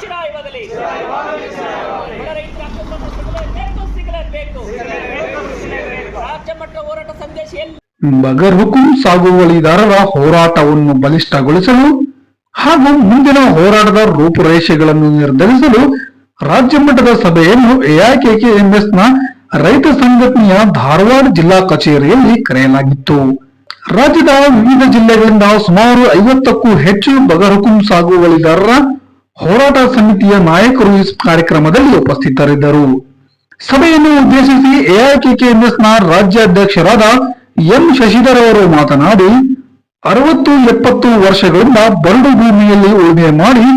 ಚಿರಾಯವಾಗಲಿ ಚಿರ ಇವಾಗಲಿ ಚಿರ ಇವಾಗಲಿ ಸಿಗಲೇಬೇಕು ಸಿಗಲೇಬೇಕು ರಾಜ್ಯ ಮಟ್ಟ ಹೋರಾಟ ಸಂದೇಶ ಎಲ್ಲಿ? ಬಗರ್ ಹುಕುಂ ಸಾಗುವಳಿದಾರರ ಹೋರಾಟವನ್ನು ಬಲಿಷ್ಠಗೊಳಿಸಲು ಹಾಗೂ ಮುಂದಿನ ಹೋರಾಟದ ರೂಪುರೇಷೆಗಳನ್ನು ನಿರ್ಧರಿಸಲು ರಾಜ್ಯ ಮಟ್ಟದ ಸಭೆಯನ್ನು ಎಐಕೆಕೆಎಂಎಸ್ನ ರೈತ ಸಂಘಟನೆಯ ಧಾರವಾಡ ಜಿಲ್ಲಾ ಕಚೇರಿಯಲ್ಲಿ ಕರೆಯಲಾಗಿತ್ತು. ರಾಜ್ಯದ ವಿವಿಧ ಜಿಲ್ಲೆಗಳಿಂದ ಸುಮಾರು ಐವತ್ತಕ್ಕೂ ಹೆಚ್ಚು ಬಗರುಕುಂ ಹುಕುಂ ಸಾಗುವಳಿದಾರರ ಹೋರಾಟ ಸಮಿತಿಯ ನಾಯಕರು ಈ ಕಾರ್ಯಕ್ರಮದಲ್ಲಿ ಉಪಸ್ಥಿತರಿದ್ದರು. ಸಭೆಯನ್ನು ಉದ್ದೇಶಿಸಿ ಎಐಕೆಕೆಎಂಎಸ್ನ ರಾಜ್ಯಾಧ್ಯಕ್ಷರಾದ ಎಂ ಶಶಿಧರ್ ಅವರು ಮಾತನಾಡಿ, ಅರವತ್ತು ಎಪ್ಪತ್ತು ವರ್ಷಗಳಿಂದ ಬರಡು ಭೂಮಿಯಲ್ಲಿ ಉಳುಮೆ ಮಾಡಿ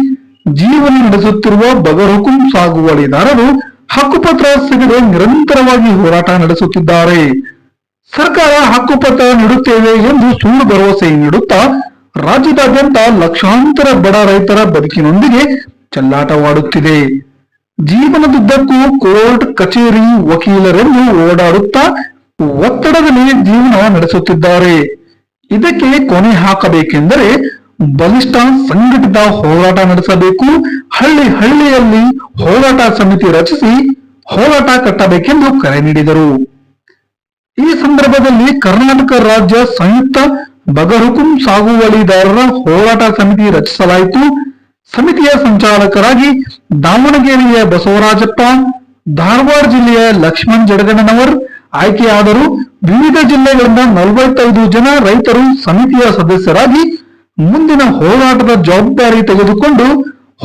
ಜೀವನ ನಡೆಸುತ್ತಿರುವ ಬಗರುಕುಂ ಸಾಗುವಳಿದಾರರು ಹಕ್ಕುಪತ್ರ ಸಿಗದೆ ನಿರಂತರವಾಗಿ ಹೋರಾಟ ನಡೆಸುತ್ತಿದ್ದಾರೆ. ಸರ್ಕಾರ ಹಕ್ಕುಪತ್ರ ನೀಡುತ್ತೇವೆ ಎಂದು ಸುಳ್ಳು ಭರವಸೆ ನೀಡುತ್ತಾ ರಾಜ್ಯದಾದ್ಯಂತ ಲಕ್ಷಾಂತರ ಬಡ ರೈತರ ಬದುಕಿನೊಂದಿಗೆ ಚಲ್ಲಾಟವಾಡುತ್ತಿದೆ. ಜೀವನದುದ್ದಕ್ಕೂ ಕೋರ್ಟ್ ಕಚೇರಿ ವಕೀಲರೆಂದು ಓಡಾಡುತ್ತಾ ಒತ್ತಡದಲ್ಲಿ ಜೀವನ ನಡೆಸುತ್ತಿದ್ದಾರೆ. ಇದಕ್ಕೆ ಕೊನೆ ಹಾಕಬೇಕೆಂದರೆ ಬಲಿಷ್ಠ ಸಂಘಟಿತ ಹೋರಾಟ ನಡೆಸಬೇಕು. ಹಳ್ಳಿ ಹಳ್ಳಿಯಲ್ಲಿ ಹೋರಾಟ ಸಮಿತಿ ರಚಿಸಿ ಹೋರಾಟ ಕಟ್ಟಬೇಕೆಂದು ಕರೆ ನೀಡಿದರು. ಈ ಸಂದರ್ಭದಲ್ಲಿ ಕರ್ನಾಟಕ ರಾಜ್ಯ ಸಂಯುಕ್ತ ಬಗಹುಕುಂ ಸಾಗುವಳಿದಾರರ ಹೋರಾಟ ಸಮಿತಿ ರಚಿಸಲಾಯಿತು. ಸಮಿತಿಯ ಸಂಚಾಲಕರಾಗಿ ದಾವಣಗೆರೆಯ ಬಸವರಾಜಪ್ಪ, ಧಾರವಾಡ ಜಿಲ್ಲೆಯ ಲಕ್ಷ್ಮಣ್ ಜಡಗಣ್ಣನವರ್ ಆಯ್ಕೆಯಾದರು ವಿವಿಧ ಜಿಲ್ಲೆಗಳಿಂದ ನಲವತ್ತೈದು ಜನ ರೈತರು ಸಮಿತಿಯ ಸದಸ್ಯರಾಗಿ ಮುಂದಿನ ಹೋರಾಟದ ಜವಾಬ್ದಾರಿ ತೆಗೆದುಕೊಂಡು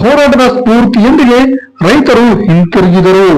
ಹೋರಾಟದ ಸ್ಫೂರ್ತಿಯೊಂದಿಗೆ ರೈತರು ಹಿಂತಿರುಗಿದರು.